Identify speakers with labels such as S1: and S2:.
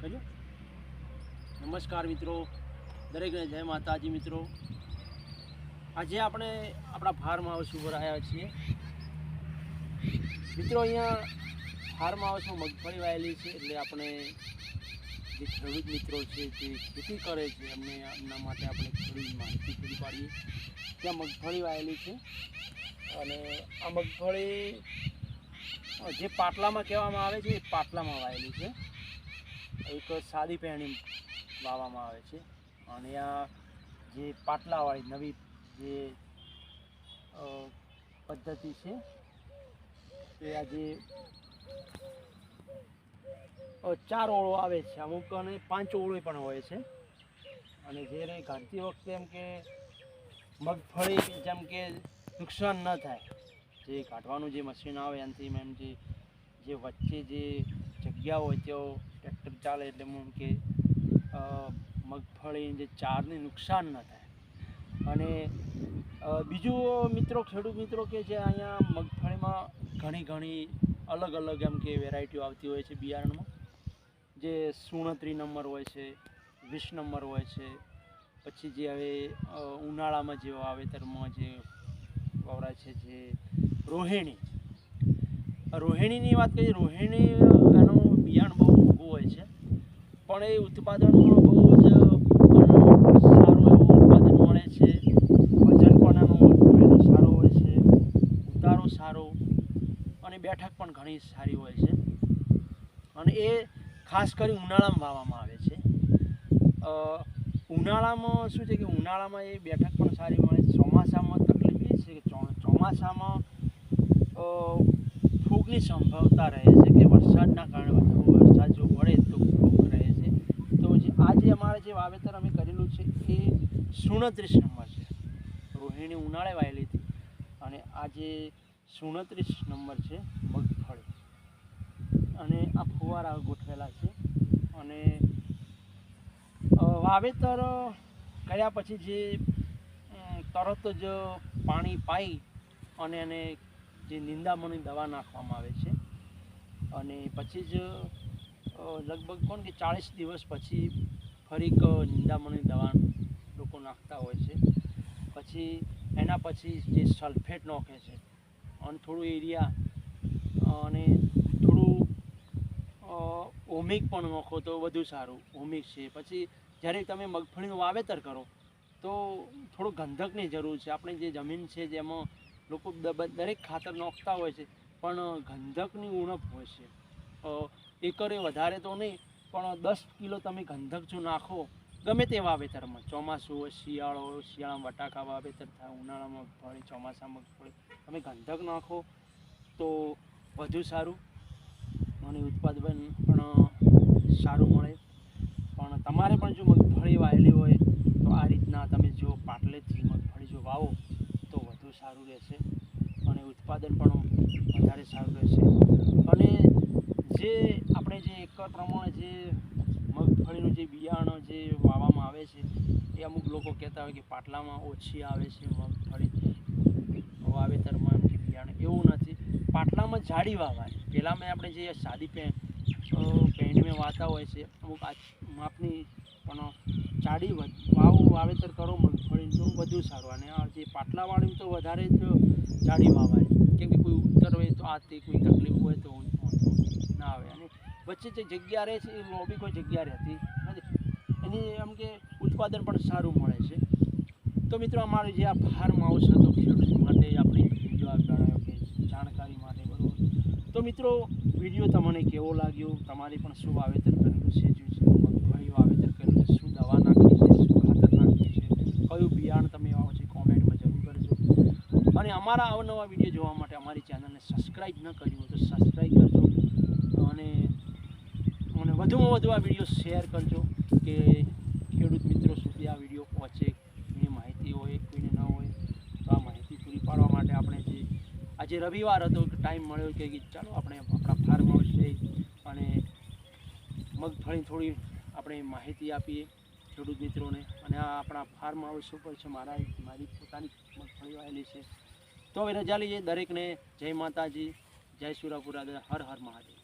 S1: કજો નમસ્કાર મિત્રો. દરેકને જય માતાજી મિત્રો. આજે આપણે આપણા ફાર્મ હાઉસ ઉપર આવ્યા છીએ. મિત્રો અહીંયા ફાર્મ હાઉસમાં મગફળી વાયેલી છે એટલે આપણે જે ખેડૂત મિત્રો છે જે ખેતી કરે છે, એમને એમના માટે આપણે થોડી માહિતી પૂરી પાડીએ. ત્યાં મગફળી વાયેલી છે. અને આ મગફળી જે પાટલામાં કહેવામાં આવે છે એ પાટલામાં વાયેલી છે. એક સાદી પહેણી વાવવામાં આવે છે. અને આ જે પાટલાવાળી નવી જે પદ્ધતિ છે, એ આ જે ચાર ઓળો આવે છે અમુક અને પાંચ ઓળો પણ હોય છે. અને જ્યારે કાઢતી વખતે એમ કે મગફળી જેમ કે નુકસાન ન થાય. જે કાઢવાનું જે મશીન આવે એનાથી એમ જે જે વચ્ચે જે જગ્યા હોય તેઓ ટ્રેક્ટર ચાલે એટલે એમ કે મગફળી જે ચારને નુકસાન ન થાય. અને બીજું મિત્રો, ખેડૂત મિત્રો કે જે અહીંયા મગફળીમાં ઘણી ઘણી અલગ અલગ એમ કે વેરાયટીઓ આવતી હોય છે બિયારણમાં. જે સુણત્રી નંબર હોય છે, વીસ નંબર હોય છે, પછી જે હવે ઉનાળામાં જે વાવેતરમાં જે વવરાય છે જે રોહિણી. રોહિણીની વાત કરીએ, રોહિણી એનું બિયારણ બહુ હોય છે. પણ એ ઉત્પાદનમાં બહુ જ સારું એવું ઉત્પાદન મળે છે. વજન પણ સારો હોય છે. ઉતારો સારો અને બેઠક પણ ઘણી સારી હોય છે. અને એ ખાસ કરી ઉનાળામાં વાવવામાં આવે છે. ઉનાળામાં શું છે કે ઉનાળામાં એ બેઠક પણ સારી મળે છે. ચોમાસામાં તકલીફ એ છે કે ચોમાસામાં ફૂગની સંભવતા રહે છે કે વરસાદના કારણે જો પડે તો ફૂગ રહે છે. તો જે આજે અમારે જે વાવેતર અમે કરેલું છે એ સુડત્રીસ નંબર છે. રોહિણી ઉનાળે વાયેલી હતી અને આજે સુડત્રીસ નંબર છે મગફળી. અને આ ફુવારા ગોઠવેલા છે અને વાવેતર કર્યા પછી જે તરત જ પાણી પાઈ અને એને જે નિંદામણની દવા નાખવામાં આવે છે. અને પછી જ લગભગ કોણ કે ચાળીસ દિવસ પછી ફરીક નિંદામણની દવા લોકો નાખતા હોય છે. પછી એના પછી જે સલ્ફેટ નાખે છે અને થોડું એરિયા અને થોડું ઓમિક પણ નાખો તો વધુ સારું, ઓમિક છે. પછી જ્યારે તમે મગફળીનું વાવેતર કરો તો થોડું ગંધકની જરૂર છે. આપણે જે જમીન છે જેમાં લોકો દરેક ખાતર નાખતા હોય છે પણ ગંધકની ઉણપ હોય છે. એકરે વધારે તો નહીં, પણ દસ કિલો તમે ગંધક જો નાખો, ગમે તે વાવેતરમાં. ચોમાસું હોય, શિયાળો શિયાળામાં બટાકા વાવેતર થાય, ઉનાળામાં મગફળી ચોમાસામાં મગફળી તમે ગંધક નાખો તો વધુ સારું અને ઉત્પાદન પણ સારું મળે. પણ તમારે પણ જો મગફળી વાવેલી હોય, તો આ રીતના તમે જો પાટલેથી મગફળી જો વાવો, તો વધુ સારું રહેશે અને ઉત્પાદન પણ વધારે સારું રહેશે અને જે આપણે પ્રમાણે જે મગફળીનું જે બિયારણ જે વાવવામાં આવે છે, એ અમુક લોકો કહેતા હોય કે પાટલામાં ઓછી આવે છે મગફળી વાવેતરમાં એમ બિયારણ. એવું નથી. પાટલામાં જાડી વાવાય. પહેલાં આપણે જે સાદી પે પેન્ટમાં વાતા હોય છે, અમુક માપની પણ જાડી વાવું વાવ, વાવેતર કરો મગફળી તો વધુ સારું. અને આ જે પાટલાવાળી તો વધારે જ જાડી વાવાય. કેમ કે કોઈ ઉત્તર હોય તો આ તે કોઈ તકલીફ હોય તો ના આવે. અને વચ્ચે જે જગ્યા રહે છે, એ લોબી કોઈ જગ્યા રહેતી નથી. એની એમ કે ઉત્પાદન પણ સારું મળે છે. તો મિત્રો, અમારે જે આ ફાર્મ હાઉસ હતો ખેડૂત માટે, આપણે જાણકારી માટે બરાબર. તો મિત્રો વીડિયો તમને કેવો લાગ્યો? તમારે પણ શું વાવેતર કરેલું છે? જે મગફળી વાવેતર કરેલું છે, શું દવા નાખી છે, શું ખાતર નાખ્યું છે, કયું બિયારણ તમે વાવો છો કોમેન્ટમાં જરૂર કરજો. અને અમારા અવનવા વીડિયો જોવા માટે અમારી ચેનલને સબસ્ક્રાઈબ ન કર્યું તો સબસ્ક્રાઈબ કરજો. અને અને વધુમાં વધુ આ વીડિયો શેર કરજો કે ખેડૂત મિત્રો સુધી આ વીડિયો પહોંચે. એની માહિતી હોય, કોઈને ન હોય, તો આ માહિતી પૂરી પાડવા માટે આપણે જે આજે રવિવાર હતો ટાઈમ મળ્યો કે ચાલો આપણે આપણા ફાર્મ અને મગફળી થોડી આપણે માહિતી આપીએ ખેડૂત મિત્રોને. અને આ આપણા ફાર્મ હાઉસ ઉપર છે, મારા મારી પોતાની મગફળી વાયેલી છે. તો હવે રજા લઈએ દરેકને. જય માતાજી, જય સુરાપુરા હર હર મહાદેવ.